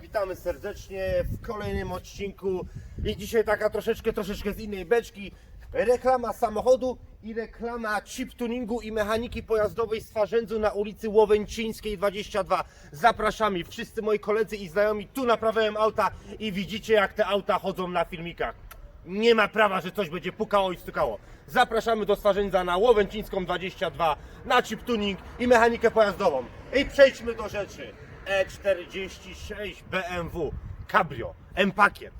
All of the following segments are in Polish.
Witamy serdecznie w kolejnym odcinku i dzisiaj taka troszeczkę, troszeczkę z innej beczki. Reklama samochodu i reklama chip tuningu i mechaniki pojazdowej z Farzędzu na ulicy Łowęcińskiej 22. Zapraszamy, wszyscy moi koledzy i znajomi, tu naprawiałem auta i widzicie jak te auta chodzą na filmikach. Nie ma prawa, że coś będzie pukało i stukało. Zapraszamy do Swarzędza na Łowęcińską 22 na chip tuning i mechanikę pojazdową. I przejdźmy do rzeczy. E46 BMW Cabrio M-Pakiet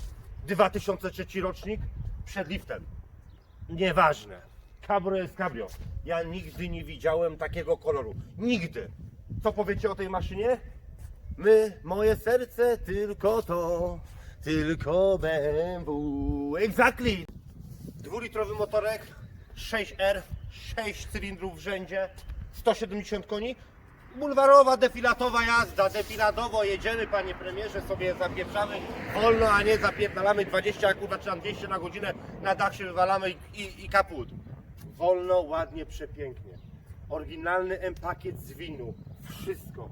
2003 rocznik przed liftem. Nieważne. Cabrio jest cabrio. Ja nigdy nie widziałem takiego koloru. Nigdy. Co powiecie o tej maszynie? My, moje serce, tylko to, tylko BMW. Exactly. Dwulitrowy motorek, 6R, 6 cylindrów w rzędzie, 170 koni. Bulwarowa, defilatowa jazda, defiladowo jedziemy panie premierze, sobie zapieprzamy wolno, a nie zapierdalamy 20, kurwa, czy tam 200 na godzinę, na dach się wywalamy i, i, i kaput. Wolno, ładnie, przepięknie. Oryginalny M-pakiet z winu, wszystko.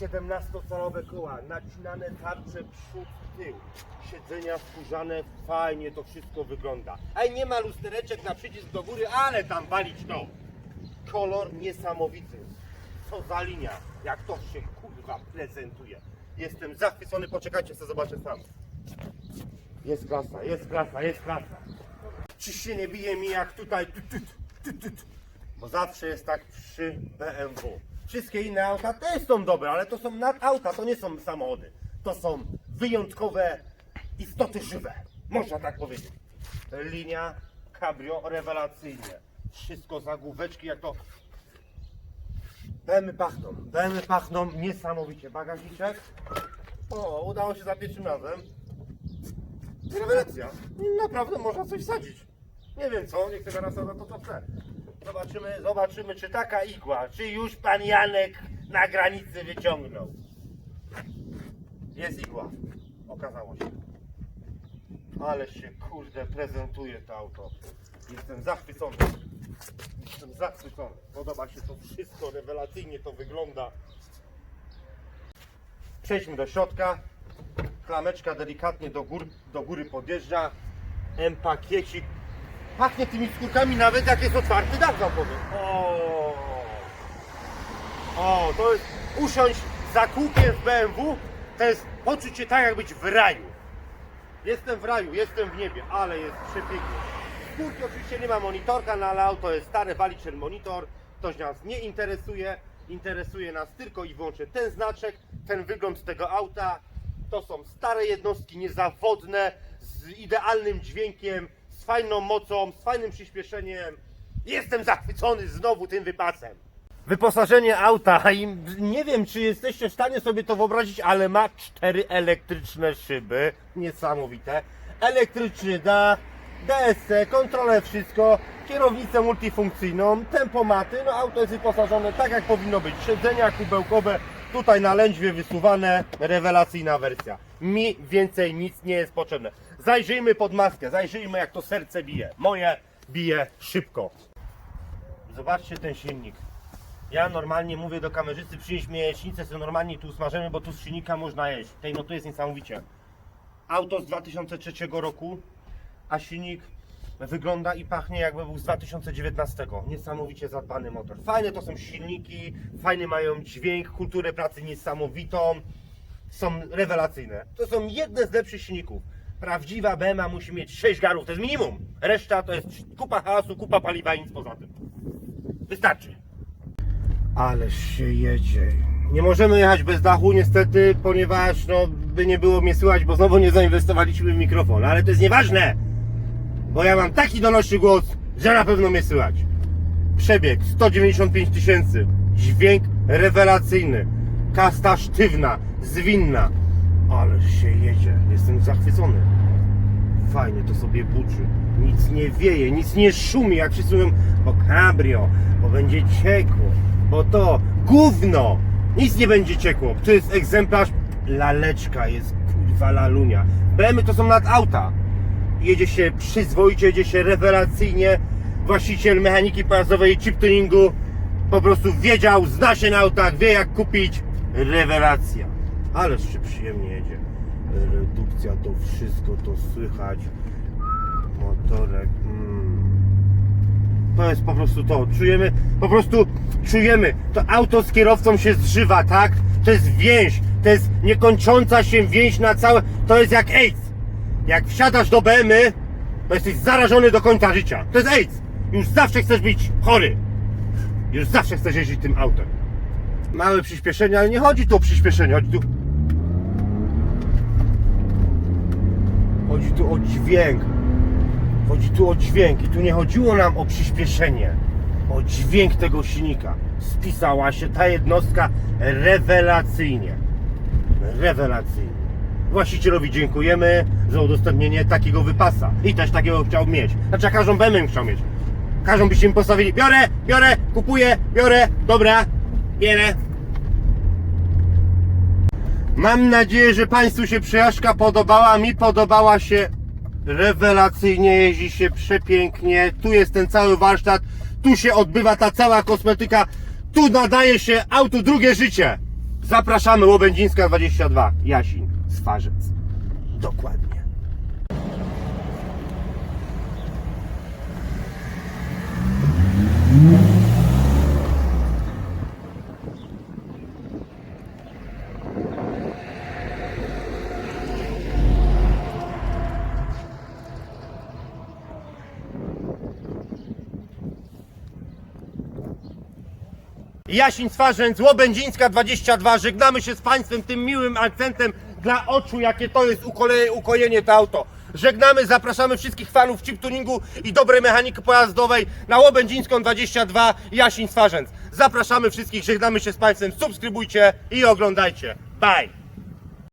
17-calowe koła, nacinane tarcze przód, tył, siedzenia skórzane, fajnie to wszystko wygląda. A nie ma lustereczek na przycisk do góry, ale tam walić to. Kolor niesamowity. Co za linia, jak to się kurwa prezentuje. Jestem zachwycony, poczekajcie, co zobaczę sam. Jest klasa, jest klasa, jest klasa. Czy się nie bije mi jak tutaj tut, tut, tut, tut. Bo zawsze jest tak przy BMW. Wszystkie inne auta też są dobre, ale to są nadauta, to nie są samochody. To są wyjątkowe istoty żywe. Można tak powiedzieć. Linia cabrio rewelacyjnie. Wszystko zagłóweczki jak to BMW pachną. BMW pachną niesamowicie. Bagażniczek. O, udało się za pierwszym razem. Rewelacja. Naprawdę można coś sadzić. Nie wiem co, niech tego nasada to co chce. Zobaczymy, zobaczymy czy taka igła, czy już pan Janek na granicy wyciągnął. Jest igła. Okazało się. Ale się kurde prezentuje to auto. Jestem zachwycony. Jestem zachwycony. Podoba się to wszystko, rewelacyjnie to wygląda. Przejdźmy do środka. Klameczka delikatnie do, gór, do góry podjeżdża. M-pakiecik. Pachnie tymi skórkami nawet jak jest otwarty dach powiem. O, o, to jest usiąść za kółkiem w BMW. To jest poczuć się tak jak być w raju. Jestem w raju, jestem w niebie, ale jest przepięknie. Skórki oczywiście nie ma monitorka, no ale auto jest stare, Valicher monitor. Ktoś nas nie interesuje. Interesuje nas tylko i wyłącznie ten znaczek, ten wygląd tego auta. To są stare jednostki, niezawodne, z idealnym dźwiękiem, z fajną mocą, z fajnym przyspieszeniem. Jestem zachwycony znowu tym wypasem. Wyposażenie auta nie wiem czy jesteście w stanie sobie to wyobrazić, ale ma cztery elektryczne szyby, niesamowite. Elektryczny dach, DSC, kontrolę wszystko, kierownicę multifunkcyjną, tempomaty, no auto jest wyposażone tak jak powinno być. Siedzenia kubełkowe, tutaj na lędźwie wysuwane, rewelacyjna wersja. Mi więcej nic nie jest potrzebne. Zajrzyjmy pod maskę, zajrzyjmy jak to serce bije. Moje bije szybko. Zobaczcie ten silnik. Ja normalnie mówię do kamerzysty, przynieś mi jajecznicę, sobie normalnie tu smażymy, bo tu z silnika można jeść. Tej no tu jest niesamowicie. Auto z 2003 roku, a silnik wygląda i pachnie jakby był z 2019. Niesamowicie zadbany motor. Fajne to są silniki, fajny mają dźwięk, kulturę pracy niesamowitą. Są rewelacyjne. To są jedne z lepszych silników. Prawdziwa BMA musi mieć 6 garów, to jest minimum. Reszta to jest kupa hałasu, kupa paliwa i nic poza tym. Wystarczy. Ale się jedzie. Nie możemy jechać bez dachu niestety, ponieważ no, by nie było mnie słychać, bo znowu nie zainwestowaliśmy w mikrofon. Ale to jest nieważne, bo ja mam taki donośny głos, że na pewno mnie słychać. Przebieg 195 tysięcy. Dźwięk rewelacyjny. Kasta sztywna, zwinna. Ale się jedzie. Jestem zachwycony. Fajnie to sobie buczy. Nic nie wieje, nic nie szumi, jak wszyscy mówią, bo cabrio, bo będzie ciekło, bo to gówno. Nic nie będzie ciekło. To jest egzemplarz laleczka, jest kurwa lalunia. BMW to są nad auta. Jedzie się przyzwoicie, jedzie się rewelacyjnie. Właściciel mechaniki pojazdowej chip tuningu po prostu wiedział, zna się na autach, wie jak kupić. Rewelacja. Ależ się przyjemnie jedzie. redukcja, to wszystko to słychać. Motorek. Mm. To jest po prostu to. Czujemy, po prostu czujemy. To auto z kierowcą się zżywa, tak? To jest więź. To jest niekończąca się więź na całe. To jest jak AIDS. Jak wsiadasz do BMY, to jesteś zarażony do końca życia. To jest AIDS. Już zawsze chcesz być chory. Już zawsze chcesz jeździć tym autem. Małe przyspieszenie, ale nie chodzi tu o przyspieszenie, chodzi tu. Chodzi tu o dźwięk. Chodzi tu o dźwięk i tu nie chodziło nam o przyspieszenie. O dźwięk tego silnika. Spisała się ta jednostka rewelacyjnie. Rewelacyjnie. Właścicielowi dziękujemy za udostępnienie takiego wypasa. I też takiego chciał mieć. Znaczy, ja każdą bym chciał mieć. Każą byście mi postawili. Biorę, biorę, kupuję, biorę, dobra, bierę. Mam nadzieję, że Państwu się przejażdżka podobała. Mi podobała się rewelacyjnie, jeździ się przepięknie. Tu jest ten cały warsztat, tu się odbywa ta cała kosmetyka. Tu nadaje się autu drugie życie. Zapraszamy Łobędzińska 22, Jasin, Swarzec. Dokładnie. Jasin Swarzędz, Łobędzińska 22. Żegnamy się z Państwem tym miłym akcentem dla oczu, jakie to jest ukojenie to auto. Żegnamy, zapraszamy wszystkich fanów chip tuningu i dobrej mechaniki pojazdowej na Łobędzińską 22 Jasin Swarzędz. Zapraszamy wszystkich, żegnamy się z Państwem, subskrybujcie i oglądajcie. Bye!